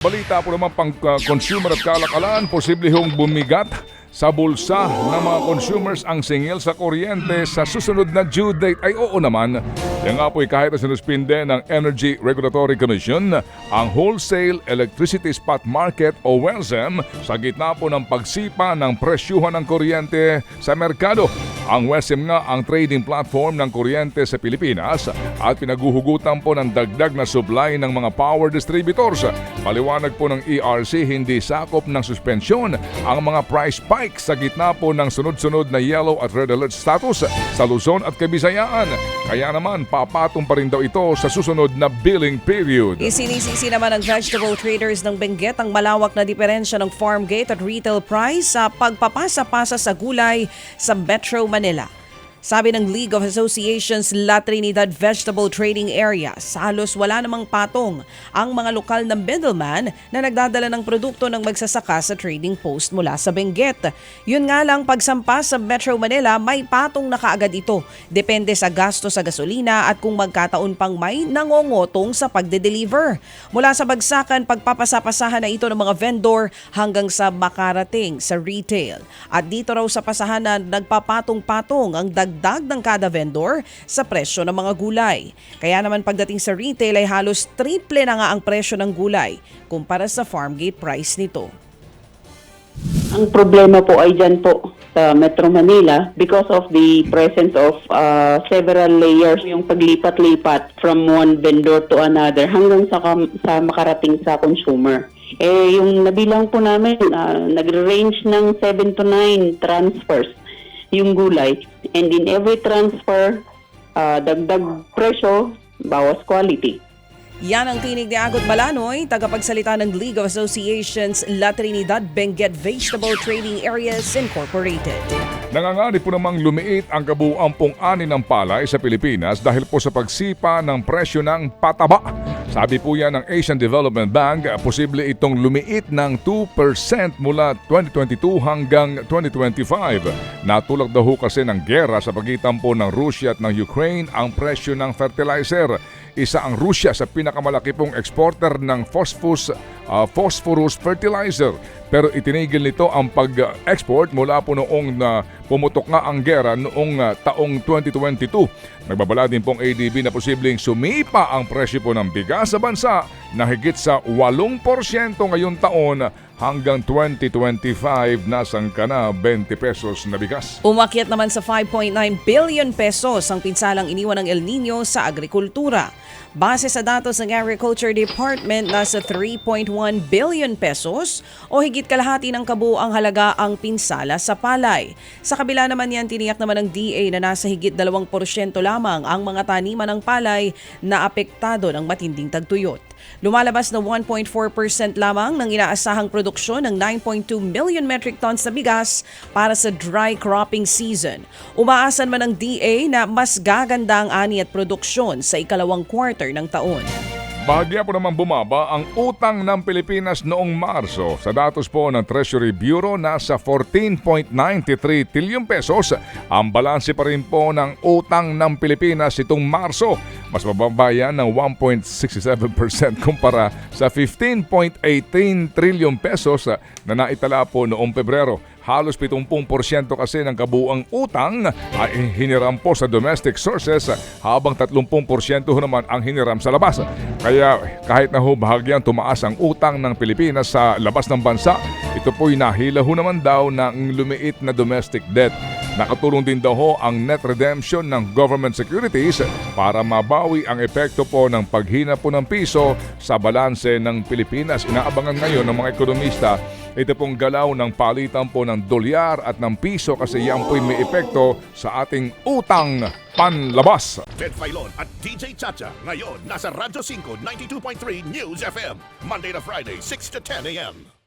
Balita po naman pang uh, consumer at kalakalan, posible hong bumigat sa bulsa ng mga consumers ang singil sa kuryente sa susunod na due date ay oo naman. Yan nga po'y kahit na sinuspinde ng Energy Regulatory Commission ang Wholesale Electricity Spot Market o WELSEM sa gitna po ng pagsipa ng presyuhan ng kuryente sa merkado. Ang WESM nga ang trading platform ng kuryente sa Pilipinas at pinaguhugutan po ng dagdag na supply ng mga power distributors. Paliwanag po ng ERC hindi sakop ng suspensyon ang mga price spike sa gitna po ng sunod-sunod na yellow at red alert status sa Luzon at Kabisayaan. Kaya naman papatong pa rin daw ito sa susunod na billing period. Isinisisi naman ng vegetable traders ng Benguet ang malawak na diferensya ng farm gate at retail price sa pagpapasa-pasa sa gulay sa Metro Manila. Sabi ng League of Associations La Trinidad Vegetable Trading Area, halos wala namang patong ang mga lokal na middleman na nagdadala ng produkto ng magsasaka sa trading post mula sa Benguet. Yun nga lang pagsampa sa Metro Manila, may patong na kaagad ito. Depende sa gasto sa gasolina at kung magkataon pang may nangongotong sa pagde-deliver. Mula sa bagsakan, pagpapasapasahan na ito ng mga vendor hanggang sa makarating sa retail. At dito raw sa pasahan na nagpapatong-patong ang dagdag ng kada vendor sa presyo ng mga gulay. Kaya naman pagdating sa retail ay halos triple na nga ang presyo ng gulay kumpara sa farm gate price nito. Ang problema po ay dyan po sa Metro Manila because of the presence of uh, several layers yung paglipat-lipat from one vendor to another hanggang sa, sa makarating sa consumer. Eh, yung nabilang po namin, uh, nagre-range ng 7 to 9 transfers yung gulay. And in every transfer, uh, dagdag presyo, bawas quality. Yan ang tinig ni Agot Balanoy, tagapagsalita ng League of Associations La Trinidad Benguet Vegetable Trading Areas Incorporated. Nanganganib po namang lumiit ang kabuuan pong ani ng palay sa Pilipinas dahil po sa pagsipa ng presyo ng pataba. Sabi po yan ng Asian Development Bank, posible itong lumiit ng 2% mula 2022 hanggang 2025. Natulak daw ho kasi ng gera sa pagitan po ng Russia at ng Ukraine ang presyo ng fertilizer. Isa ang Russia sa pinakamalaki pong exporter ng phosphorus, uh, phosphorus fertilizer. Pero itinigil nito ang pag-export mula po noong na pumutok nga ang gera noong uh, taong 2022. Nagbabala din pong ADB na posibleng sumipa ang presyo po ng bigas sa bansa na higit sa 8% ngayong taon hanggang 2025 nasangka na 20 pesos na bigas. Umakyat naman sa 5.9 billion pesos ang pinsalang iniwan ng El Nino sa agrikultura. Base sa datos ng Agriculture Department, nasa 3.1 billion pesos o higit kalahati ng kabuang halaga ang pinsala sa palay. Sa kabila naman yan, tiniyak naman ng DA na nasa higit 2% lamang ang mga taniman ng palay na apektado ng matinding tagtuyot. Lumalabas na 1.4% lamang ng inaasahang produksyon ng 9.2 million metric tons na bigas para sa dry cropping season. Umaasan man ng DA na mas gaganda ang ani at produksyon sa ikalawang quarter ng taon. Bahagya po naman bumaba ang utang ng Pilipinas noong Marso. Sa datos po ng Treasury Bureau, nasa 14.93 trillion pesos. Ang balanse pa rin po ng utang ng Pilipinas itong Marso. Mas mababa yan ng 1.67% kumpara sa 15.18 trillion pesos na naitala po noong Pebrero. Halos 70% kasi ng kabuang utang ay hiniram po sa domestic sources habang 30% naman ang hiniram sa labas. Kaya kahit na ho bahagyang tumaas ang utang ng Pilipinas sa labas ng bansa, ito po'y nahila ho naman daw ng lumiit na domestic debt. Nakatulong din daw ho ang net redemption ng government securities para mabawi ang epekto po ng paghina po ng piso sa balanse ng Pilipinas. Inaabangan ngayon ng mga ekonomista ito pong galaw ng palitan po ng dolyar at ng piso kasi yan po'y may epekto sa ating utang panlabas. Ted Filon at DJ Chacha. Ngayon, nasa Radyo 5, 92.3 News FM. Monday to Friday, 6 to 10 a.m.